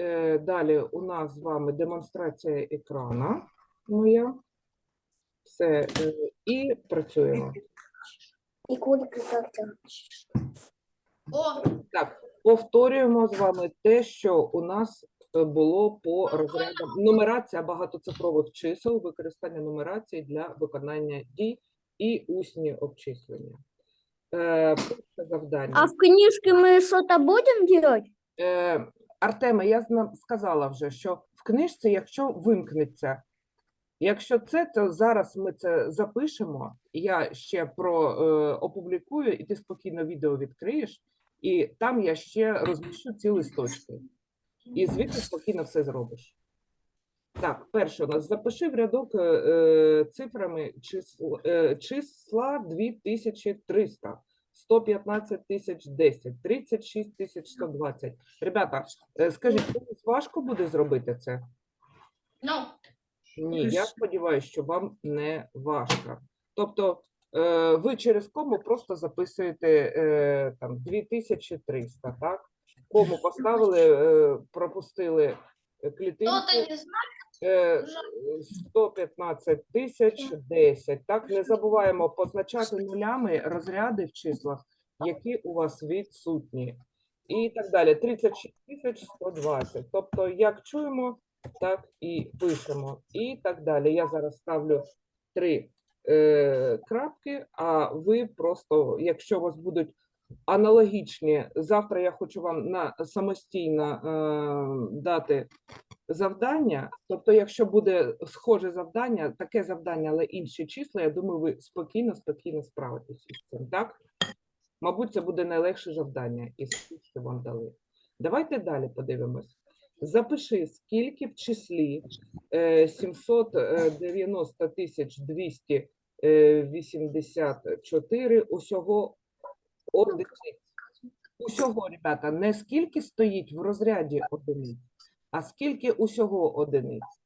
Е, Далі у нас з вами демонстрація екрана моя. Все, е, і працюємо. И кулик. О, Так, повторюємо з вами те, що у нас е, було по розрядам. Нумерація багатоцифрових чисел, використання нумерації для виконання дій і усні обчислення. Е, завдання. А в книжке мы что-то будем делать? Е, Артеме, я сказала вже, що в книжці, якщо вимкнеться, якщо це, то зараз ми це запишемо. Я ще про е, опублікую, і ти спокійно відео відкриєш, і там я ще розміщу ці листочки. І звідти спокійно все зробиш. Так, перше у нас запиши в рядок е, е, цифрами числа, е, числа 2300, 115 тисяч 10, 36 тисяч 120. Ребята, е, скажіть, комусь важко буде зробити це? ну, Ні, я сподіваюся, що вам не важко. Тобто е, ви через кому просто записуєте е, там 2300, так? Кому поставили, е, пропустили клітинку. кто-то не знает, 115 тисяч 10. Так, не забуваємо позначати нулями розряди в числах, які у вас відсутні. І так далі. 36 тисяч 120. Тобто, як чуємо, так і пишемо. І так далі. Я зараз ставлю три е, крапки, а ви просто, якщо у вас будуть аналогічні, завтра я хочу вам на самостійно е, дати завдання. Тобто, якщо буде схоже завдання, таке завдання, але інші числа, я думаю, ви спокійно, спокійно справитесь із цим, так? Мабуть, це буде найлегше завдання із тих, що вам дали. Давайте далі подивимось. Запиши, скільки в числі е, 790 тисяч 284 усього одиниць. Усього, ребята, не скільки стоїть в розряді одиниць, а скільки усього одиниць.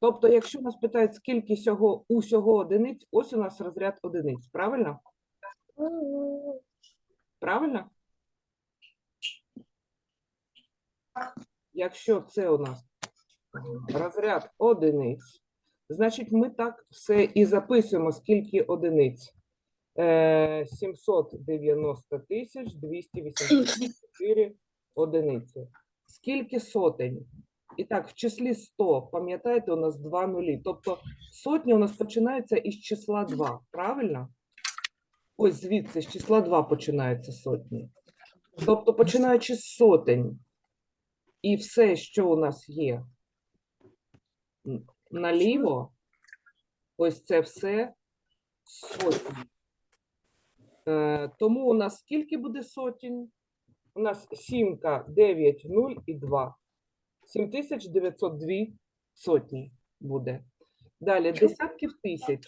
Тобто, якщо нас питають, скільки всього, усього одиниць, ось у нас розряд одиниць, правильно? Правильно? Якщо це у нас розряд одиниць, значить ми так все і записуємо, скільки одиниць. Е, 790 тисяч 284 одиниці. Скільки сотень? І так, в числі 100, пам'ятаєте, у нас два нулі. Тобто сотні у нас починаються із числа 2, правильно? Ось звідси, з числа 2 починаються сотні. Тобто, починаючи з сотень, і все, що у нас є наліво, ось це все сотні. Е, тому у нас скільки буде сотень? У нас сімка, 9, 0 і 2. 7902 сотні буде. Далі десятків тисяч.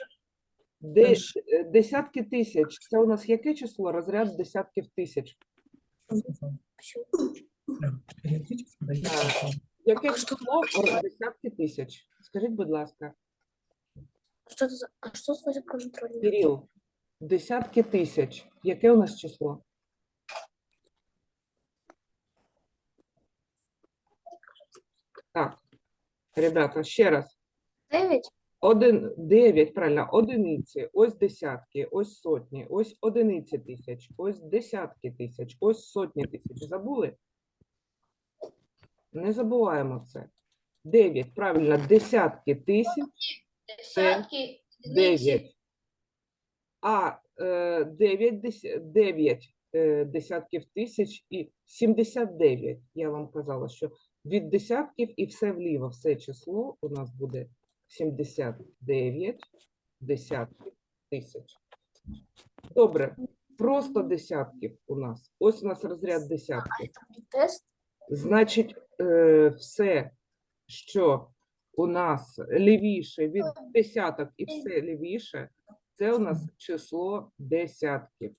Де, е, десятки тисяч. Це у нас яке число? Розряд десятків тисяч. Яке число десятки тисяч? Скажіть, будь ласка, за... А что значит контрольный? Кирил, десятки тисяч. Яке у нас число? Так, ребята, ще раз. Девять? Один, дев'ять, правильно, одиниці, ось десятки, ось сотні, ось одиниці тисяч, ось десятки тисяч, ось сотні тисяч. Забули? Не забуваємо це. Дев'ять, правильно, десятки тисяч, десятки, дев'ять. А е, дев'ять, дес- дев'ять е, десятків тисяч і 79. Я вам казала, що від десятків і все вліво, все число у нас буде 79 десятків тисяч. Добре, просто десятків у нас. Ось у нас розряд десятків. Значить, е, все, що у нас лівіше від десяток і все лівіше, це у нас число десятків.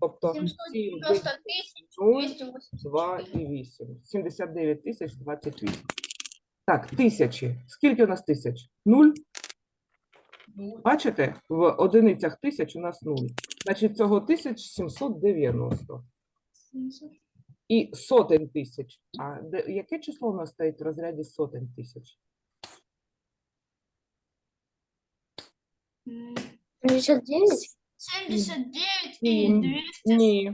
Тобто 7, 790 тысяч 0, 280. 2 і 8. 79 тисяч 28. Так, тисячі. Скільки у нас тисяч? Нуль? Бачите, в одиницях тисяч у нас нуль. Значить, цього 1790. і сотень тисяч. А де, яке число у нас стоїть в розряді сотень тисяч? 59? 79 Сім. и 200. Ні.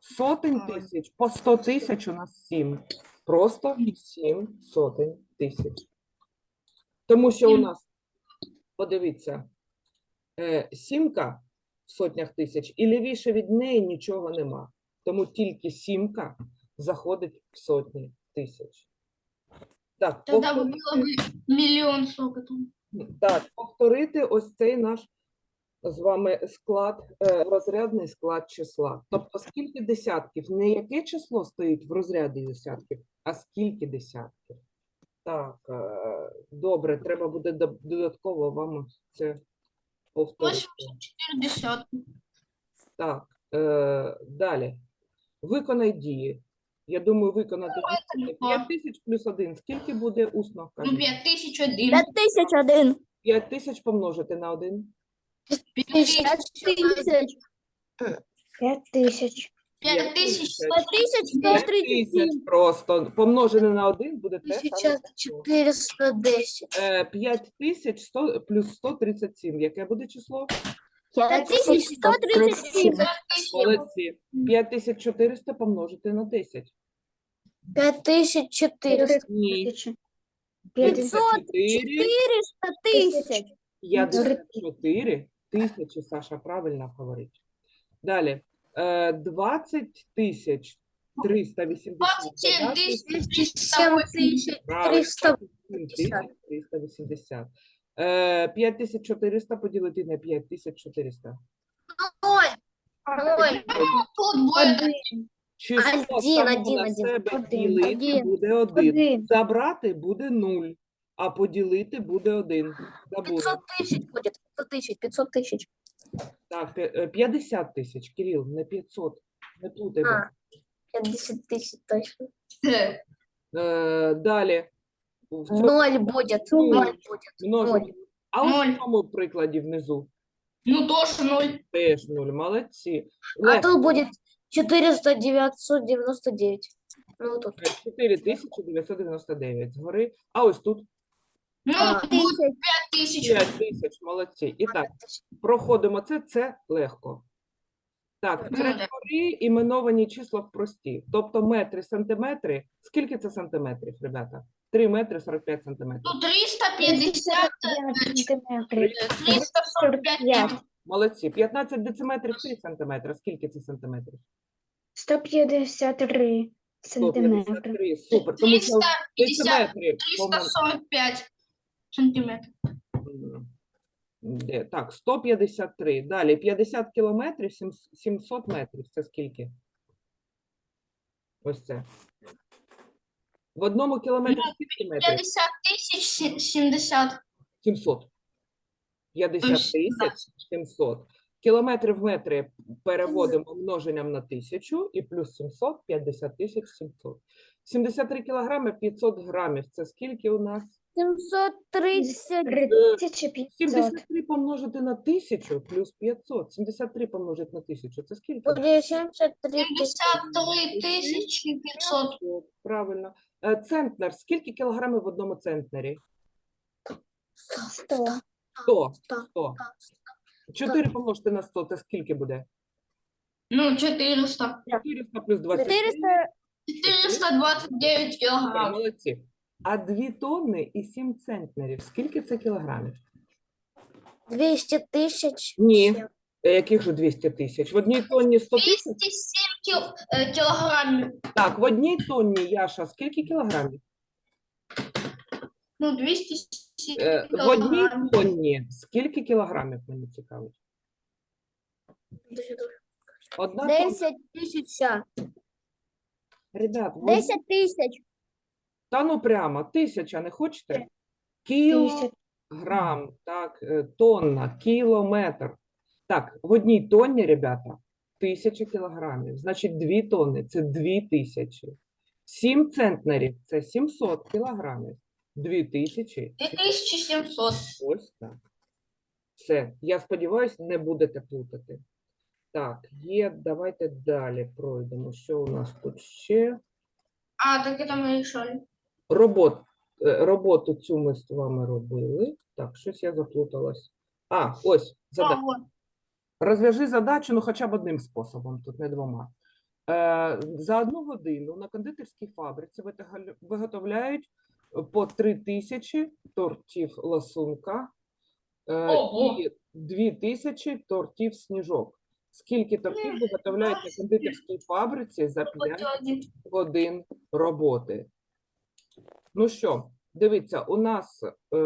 Сотень Ой. тисяч. По 100 тисяч у нас 7. Просто 7 сотень тисяч. Тому що у Сім. нас, подивіться, е, сімка в сотнях тисяч, і лівіше від неї нічого нема. Тому тільки сімка заходить в сотні тисяч. Так, Тогда повтор- бы было бы миллион сколько там. так, повторити ось цей наш з вами склад, е, розрядний склад числа. Тобто, скільки десятків, не яке число стоїть в розряді десятків, а скільки десятків. Так, е, добре, треба буде додатково вам це повторити. 84 десятки. Так, е, далі. Виконай дії. Я думаю, виконати це 5 тисяч плюс 1. Скільки буде усно? Ну, кажіть? 5001. 5001. 5 тисяч помножити на 1. 50 тисяч. 5 тисяч. 5000. тисяч 5 тисяч просто помножене на 1 буде те саме. число. 1410. Е, 5 тисяч 100 плюс 137. Яке буде число? 5137. Молодці. 5400 помножити на 10. 5400. Ні. Тисячі. 54, 400 тисяч. 54 тисячі, Саша правильно говорить. Далі. Е, 20 тисяч 380. 27 додати тысяч 7 тисяч Правильно, 300. 27 380. Е, 5400 поділити на 5400. Ой, ой. Тут будет Число Один, само один, на один. себе Один, ділити один. буде 1. Один. Забрати буде 0, а поділити буде 1. Забули. 500 тисяч буде. 500 тисяч. 500 тисяч. Так, пе- е, 50 тисяч, Кирил, не 500. Не плутай. будь А. 50 тисяч точно. Е, далі. В цьому Ноль буде. Ноль буде. ноль. А ось Ноль. в цьому прикладі внизу Ну, тоже 0. теж 0. Молодці. А тут буде 400 999. Ну тут. 4999 згори. А ось тут Ну, А. будет 5000. 5 тисяч. Молодці. І так, проходимо це, це легко. Так, Ну, іменовані числа в прості. Тобто метри, сантиметри. Скільки це сантиметрів, ребята? 3 метри 45 сантиметрів. Ну, 350, 5 сантиметрів. 345 45. Молодці. 15 дециметрів 3 сантиметри. Скільки це сантиметрів? 153 сантиметри. 153. Супер. Тому що 350, дециметри 345 сантиметров. М, Де? Так, 153. Далі 50 кілометрів, сім- 700 метрів. Це скільки? Ось це. В одному кілометрі скільки метрів? 50 тысяч се- 70. 700. 50 тисяч 700. Кілометри в метри переводимо множенням на тисячу і плюс 700 – 50 тисяч 700. 73 кілограми 500 грамів. Це скільки у нас? 730. 3500. 73 помножити на 1000 плюс 500. 73 помножити на 1000. Це скільки? Буде 73 тисячі. 73 тысячи 500. 500, Правильно. Е, Центнер. Скільки кілограмів в одному центнері? 100. 100. Сто. 100. 4 помножити на 100 – це скільки буде? Ну, 400. 400 плюс 20. 400 429 килограмм. Молодці. А 2 тонни і 7 центнерів. Скільки це кілограмів? 200 тисяч. Ні. Е, Яких же 200 тисяч? В одній тонні 100 тисяч? 207 кил, э, килограмм. Так, в одній тонні, Яша, скільки кілограмів? Ну, 207 Е, В одній тонні скільки кілограмів, мені цікавить? Одна тонна. 10 тисяч. Ребят, в 10 тисяч. Та ну прямо, тисяча, не хочете? Кілограм, так, е, тонна, кілометр. Так, в одній тонні, ребята, тисяча кілограмів. Значить, дві тонни – це дві тисячі. Сім центнерів – це 700 кілограмів. Дві тисячі. 2700. Ось так. Все. Я сподіваюся, не будете плутати. Так, є, давайте далі пройдемо. Що у нас тут ще? А, так это мы решали. Робот, е, роботу цю ми з вами робили. Так, щось я заплуталась. А, ось задача. Розв'яжи задачу, ну хоча б одним способом, тут не двома. Е, за одну годину на кондитерській фабриці виготовляють по 3 тисячі тортів ласунка е, і 2 тисячі тортів сніжок. Скільки тортів виготовляють на кондитерській фабриці за 5 годин роботи. Ну що, дивіться, у нас е,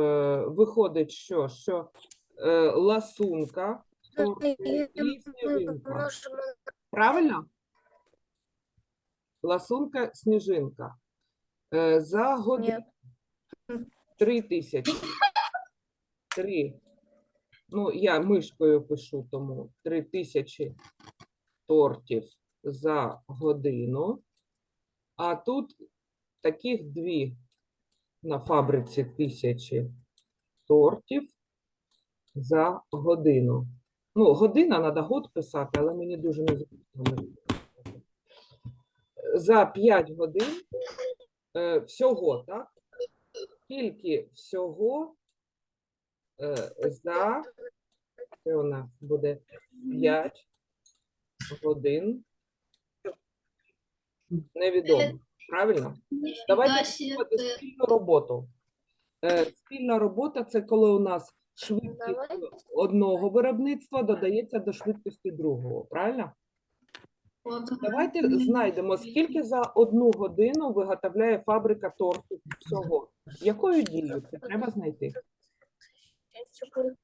виходить, що, що е, ласунка, торти і сніжинка. Правильно? Ласунка, сніжинка. Е, за годину три тисячі. Три. Ну, я мишкою пишу, тому три тисячі тортів за годину. А тут таких дві на фабриці тисячі тортів за годину. Ну, година треба год писати, але мені дуже не зручно. За 5 годин е, всього, так? Скільки всього е, за це у нас буде 5 годин. Невідомо. Правильно? Давайте спільну роботу. Е, Спільна робота це коли у нас швидкість одного виробництва додається до швидкості другого. Правильно? Давайте знайдемо, скільки за одну годину виготовляє фабрика тортів всього. Якою дією це треба знайти?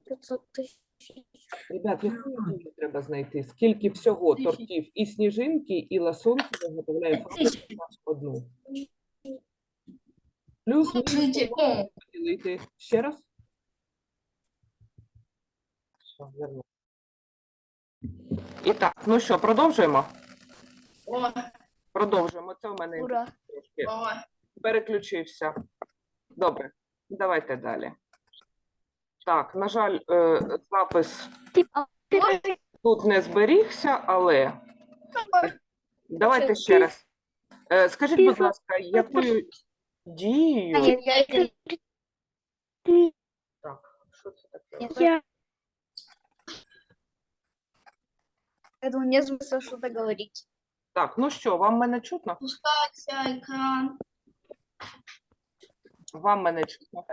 500 тисяч. Ребят, дією треба знайти? Скільки всього тортів і сніжинки, і ласунки виготовляє фабрика на одну? Плюс мінус Скажите, поділити. Ще раз? Все, верну. І так, ну що, продовжуємо? о, Продовжуємо. Це у мене Ура. трошки о. переключився. Добре, давайте далі. Так, на жаль, е, запис тут не зберігся, але давайте ще раз. Е, Скажіть, будь ласка, якою дією. Так, що це таке? Я Поэтому нет смысла что-то говорить. Так, ну що, вам мене чутно? Пускается экран. Вам мене чутно.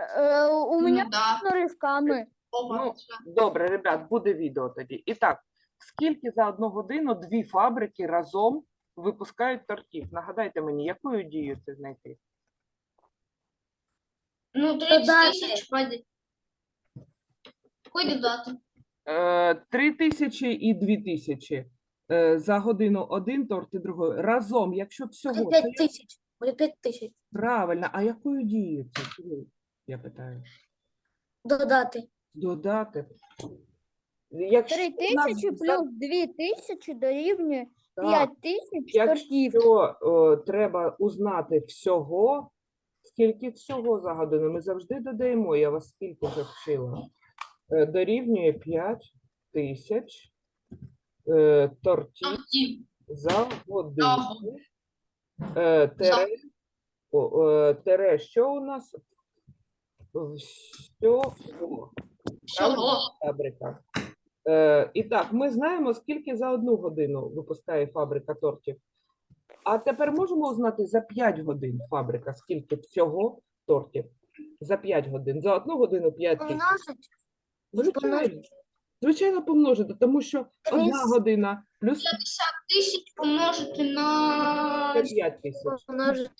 У Ну да. ривками. О, Ну, вот. Добре, ребят, буде відео тоді. І так, скільки за одну годину дві фабрики разом випускають тортів? Нагадайте мені, якою дією це знайти? Ну, 30 даты. тысяч пойдет. Какой даты? Е, Три тисячі і дві тисячі. Е, За годину один торт і другий. Разом, якщо всього, це 5 як- тисяч. Буде 5 тисяч. правильно, а якою дією це? Я питаю. Додати. Додати. Якщо 3 у нас тисячі за- плюс 2 тисячі дорівнює так, 5 тисяч тортів. Якщо е, треба узнати всього, скільки всього за годину, ми завжди додаємо, я вас скільки вже вчила, Е, дорівнює 5 тисяч е, тортів за годину. Е, тере, о, е, тере, що у нас? Всього. Всего. Фабрика. Е, і так, ми знаємо, скільки за одну годину випускає фабрика тортів. А тепер можемо узнати за 5 годин фабрика, скільки всього тортів. За 5 годин. За одну годину 5 тисяч. Звичайно. Звичайно, помножити, тому що одна година плюс 50 тысяч помножити на 5 тисяч. Помножити.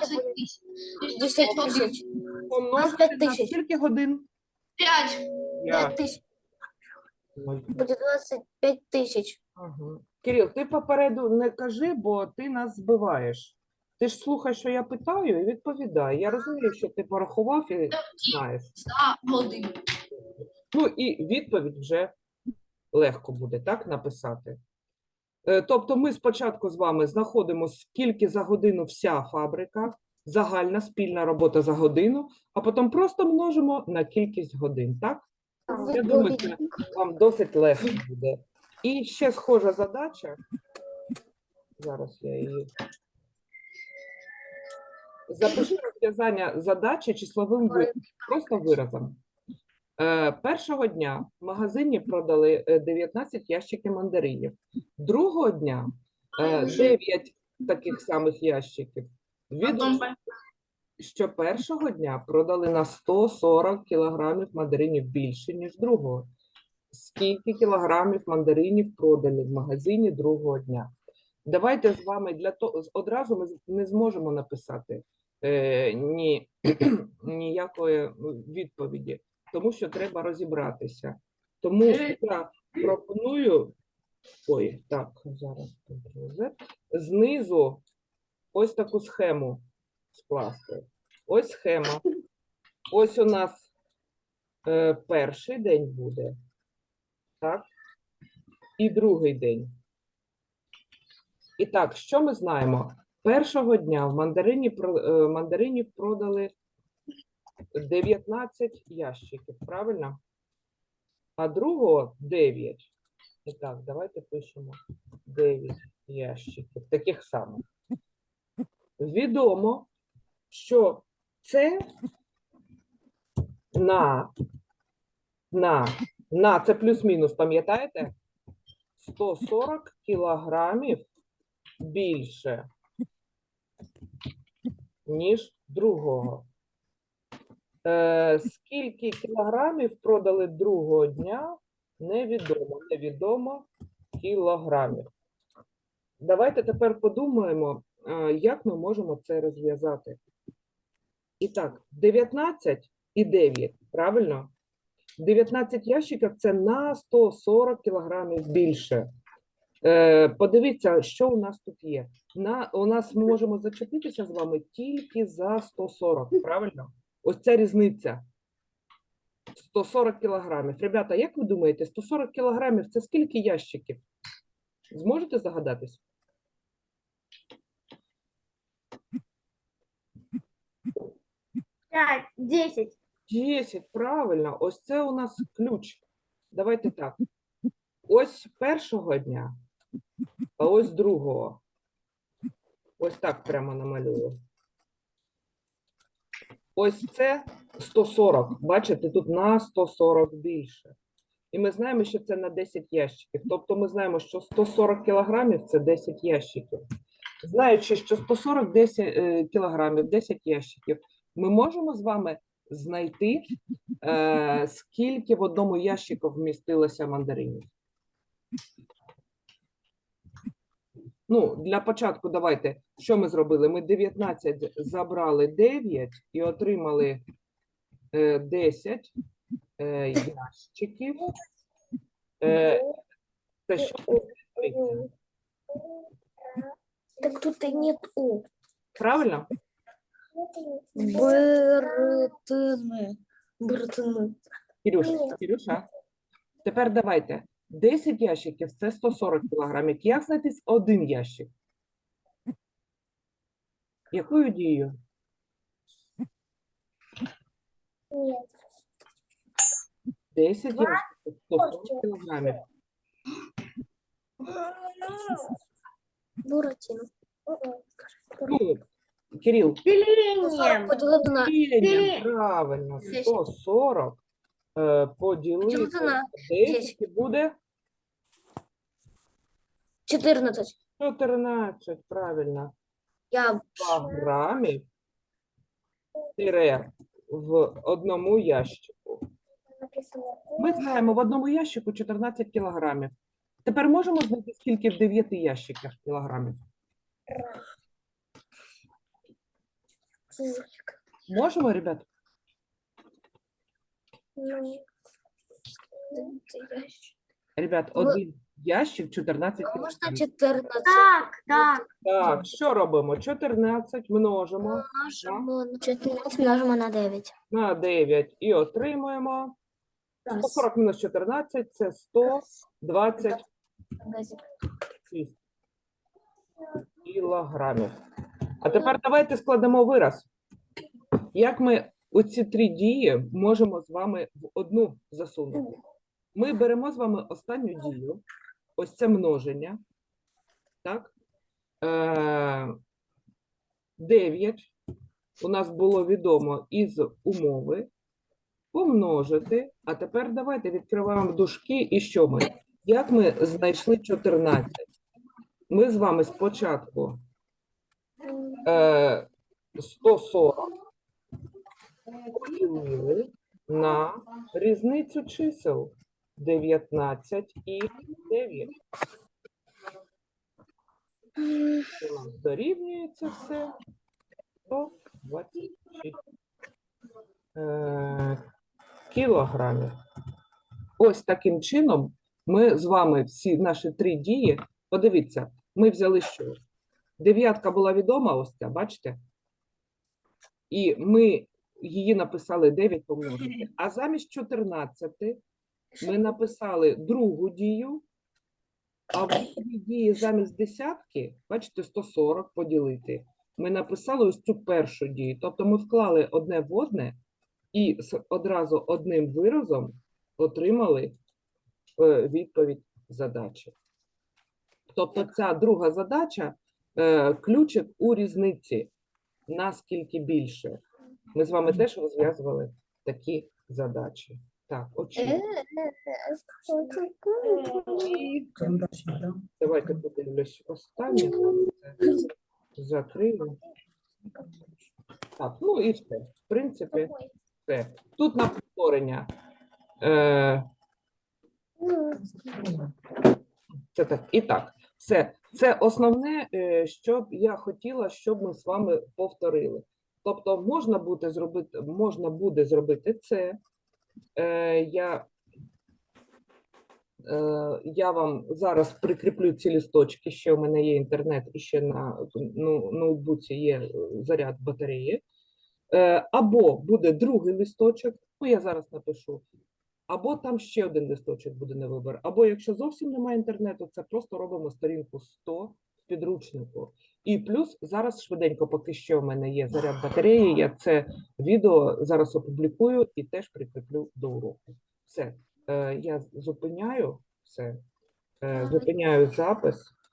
20 тысяч. 10 тисяч. Помножити на тисяч. скільки годин? 5. 5 П'ять. тисяч. Ой, Буде 25 тисяч. Ага. Кирил, ти попереду не кажи, бо ти нас збиваєш. Ти ж слухай, що я питаю, і відповідай. Я розумію, що ти порахував і знаєш. за годину. Ну і відповідь вже легко буде так написати. Е, Тобто ми спочатку з вами знаходимо, скільки за годину вся фабрика, загальна спільна робота за годину, а потім просто множимо на кількість годин, так? Я думаю, це вам досить легко буде І ще схожа задача. Зараз я її. Запиши розв'язання задачі числовим виразом, просто виразом. Е, першого дня в магазині продали е, 19 ящиків мандаринів. Другого дня е, 9 таких самих ящиків. Відомо, що першого дня продали на 140 кілограмів мандаринів більше, ніж другого. Скільки кілограмів мандаринів продали в магазині другого дня? Давайте з вами для того одразу ми не зможемо написати е, ні, ніякої відповіді, тому що треба розібратися. Тому я пропоную. Ой, так, зараз знизу ось таку схему скласти. Ось схема. Ось у нас е, перший день буде. Так? І другий день. І так, що ми знаємо? Першого дня в мандарині, е, мандаринів продали 19 ящиків, правильно? А другого 9. І так, давайте пишемо 9 ящиків, таких самих. Відомо, що це на, на, на це плюс-мінус, пам'ятаєте? 140 кілограмів більше, ніж другого. Е, скільки кілограмів продали другого дня, невідомо. Невідомо кілограмів. Давайте тепер подумаємо, е, як ми можемо це розв'язати. І так, 19 і 9, правильно? 19 ящиків це на 140 кілограмів більше. Е, подивіться, що у нас тут є. На, у нас ми можемо зачепитися з вами тільки за 140, правильно? Ось ця різниця. 140 кілограмів. Ребята, як ви думаєте, 140 кілограмів це скільки ящиків? Зможете загадатись? П'ять, десять. 10, правильно, ось це у нас ключ. Давайте так. Ось першого дня, а ось другого. Ось так прямо намалюю. Ось це 140. Бачите, тут на 140 більше. І ми знаємо, що це на 10 ящиків. Тобто ми знаємо, що 140 кілограмів це 10 ящиків. Знаючи, що 140 10, е, кілограмів, 10 ящиків, ми можемо з вами знайти, е, скільки в одному ящику вмістилося мандаринів. Ну, для початку давайте, що ми зробили? Ми 19 забрали 9 і отримали е, 10 е, ящиків. Е, це що виходить? Так тут и нет У. Правильно? Бертыны. Бертыны. Кирюш, Кирюша. Тепер давайте. 10 ящиків це 140 кілограмів. Як знайти один ящик? Якою дією? Нет. 10 ящиків 140 кілограмів. Буратино. Ну, Кирил, Делением. Поділити на правильно, 140 е, поділити Поділити на на 10 і буде 14. 14, правильно. Я 2 грамів тире в одному ящику. Ми знаємо в одному ящику 14 кілограмів. Тепер можемо знайти, скільки в 9 ящиках кілограмів? Можемо, ребят? Ребят, один ящик 14 Можна кілограмів. 14. Так, так. Так, що робимо? 14 множимо Множимо на 14 множимо на 9. на 9 і отримуємо 140 мінус 14 – це 126 кілограмів. А тепер давайте складемо вираз. Як ми оці три дії можемо з вами в одну засунути? Ми беремо з вами останню дію ось це множення. Так? Е, 9 у нас було відомо із умови. Помножити. А тепер давайте відкриваємо дужки. І що ми? Як ми знайшли 14? Ми з вами спочатку е, 140 поділили на різницю чисел 19 і 9. Це у нас дорівнюється все 126 е, кілограмів. Ось таким чином ми з вами всі наші три дії. Подивіться, ми взяли що? Дев'ятка була відома, ось ця, бачите? І ми її написали 9 помножити. А замість 14 ми написали другу дію, а в другій дії замість десятки, бачите, 140 поділити. Ми написали ось цю першу дію. Тобто ми вклали одне в одне і одразу одним виразом отримали е, відповідь задачі. Тобто ця друга задача е, ключик у різниці. Наскільки більше. Ми з вами теж розв'язували такі задачі. Так, очі. І давайте подивлюсь останнє. Закрию. Так, ну і все. В принципі, все. Тут на повторення. Е, Це так, і так, все. Це основне, е, що б я хотіла, щоб ми з вами повторили. Тобто, можна буде зробити, можна буде зробити це. Е, Я, е, я вам зараз прикріплю ці лісточки. Ще у мене є інтернет, і ще на ну, ноутбуці є е, заряд батареї. Е, Або буде другий листочок, ну я зараз напишу. Або там ще один листочок буде на вибір. Або якщо зовсім немає інтернету, це просто робимо сторінку 100 в підручнику. І плюс зараз швиденько, поки що в мене є заряд батареї, я це відео зараз опублікую і теж прикріплю до уроку. Все, е, я зупиняю все, е, зупиняю запис.